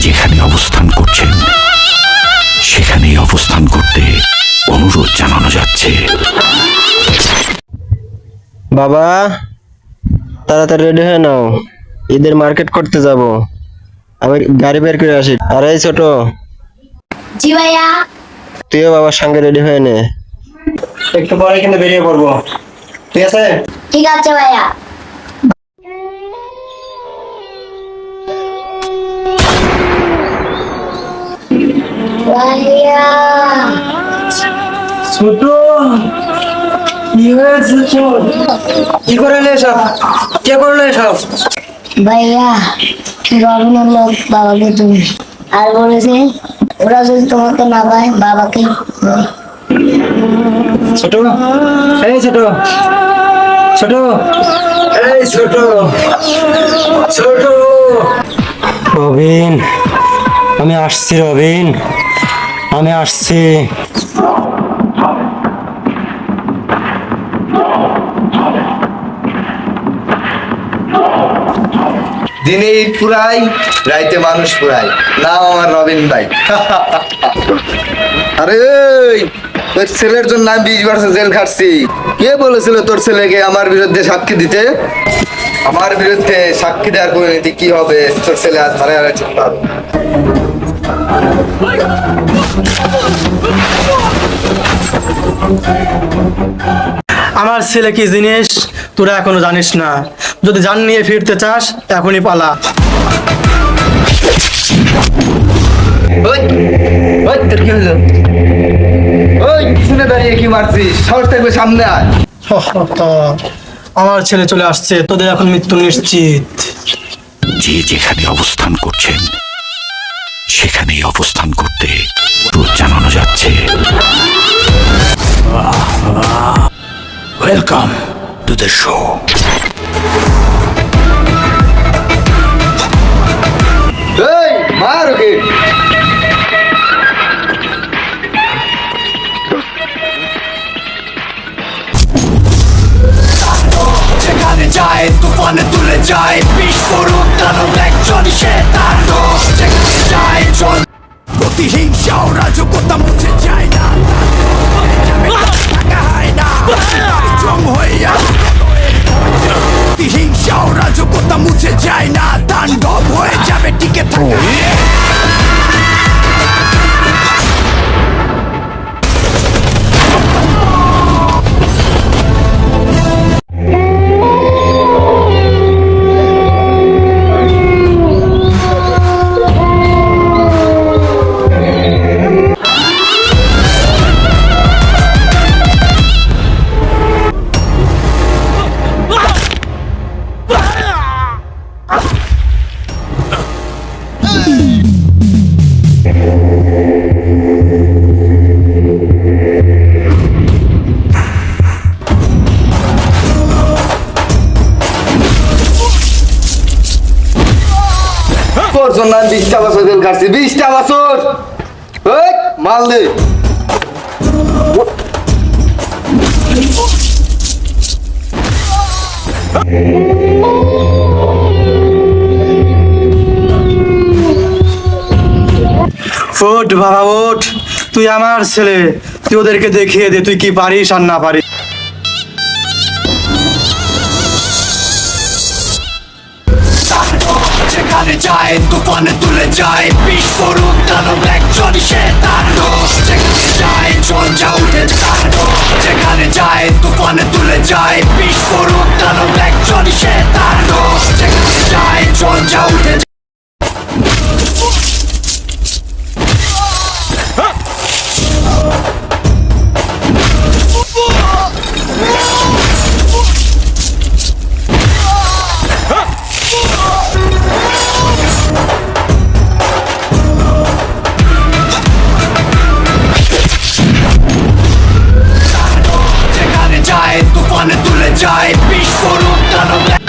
যেখানে অবস্থান করছেন সেখানেই অবস্থান করতে অনুরোধ জানানো যাচ্ছে। বাবা তাড়াতাড়ি রেডি হয়ে নাও। ঈদের মার্কেট করতে যাব। আমি গাড়ি বের করে আসি। আর এই ছোট। জি ভাইয়া। তুইও বাবার সঙ্গে রেডি হয়ে নে। একটু পরে কিন্তু বেরিয়ে পড়ব। ঠিক আছে? ঠিক আছে ভাইয়া। ছোট কি হয়েছে ছোট কি করলে সব কে করলে সব ভাইয়া রবিনের লোক বাবাকে তুমি। আর বলেছে ওরা যদি তোমাকে না পায় বাবাকে ছোট এই ছোট ছোট এই ছোট ছোট। রবিন আমি আসছি রবিন। আমি আসছি। দিনে ঈদ পুরাই, রাইতে মানুষ পুরাই। নাম আমার রবিন ভাই। আরে তোর ছেলের জন্য আমি বিশ বছর জেল খাটছি। কে বলেছিল তোর ছেলেকে আমার বিরুদ্ধে সাক্ষী দিতে? আমার বিরুদ্ধে সাক্ষী দেওয়ার পরিণতি কি হবে? তোর ছেলে আজ মারা গেছে আমার ছেলে কি জিনিস? তোরা এখনও জানিস না। যদি জান নিয়ে ফিরতে চাস এখনই পালা। আমার ছেলে চলে আসছে। তোদের এখন মৃত্যু নিশ্চিত। যে যেখানে অবস্থান করছেন সেখানেই অবস্থান করতে জানানো যাচ্ছে। ওয়েলকাম টু দ্য শো যায়, তুফানে তুলে যায় বিস্ফোরক দানব একজন যায় চল প্রতিহিংসা ও রাজকতা যায় না। থাকা হয় না মুছে যায় না, তাণ্ডব হয়ে যাবে, টিকে তোর বিশটা বছর খাটছি বিশটা বছর! মাল দে। ওঠ, বাবা, ওঠ। তুই আমার ছেলে। তুই ওদেরকে দেখিয়ে দে, তুই কি পারিস আর না পারিস। তুফানে তুলে যায়। বিস্ফোরক দানব একজন সে তার যেখানে যায় যা উঠে তার যেখানে যায়, তুফানে তুলে যায়। বিস্ফোরক ব্ল্যাক একজন বিস্ফোরক দানব যেখানে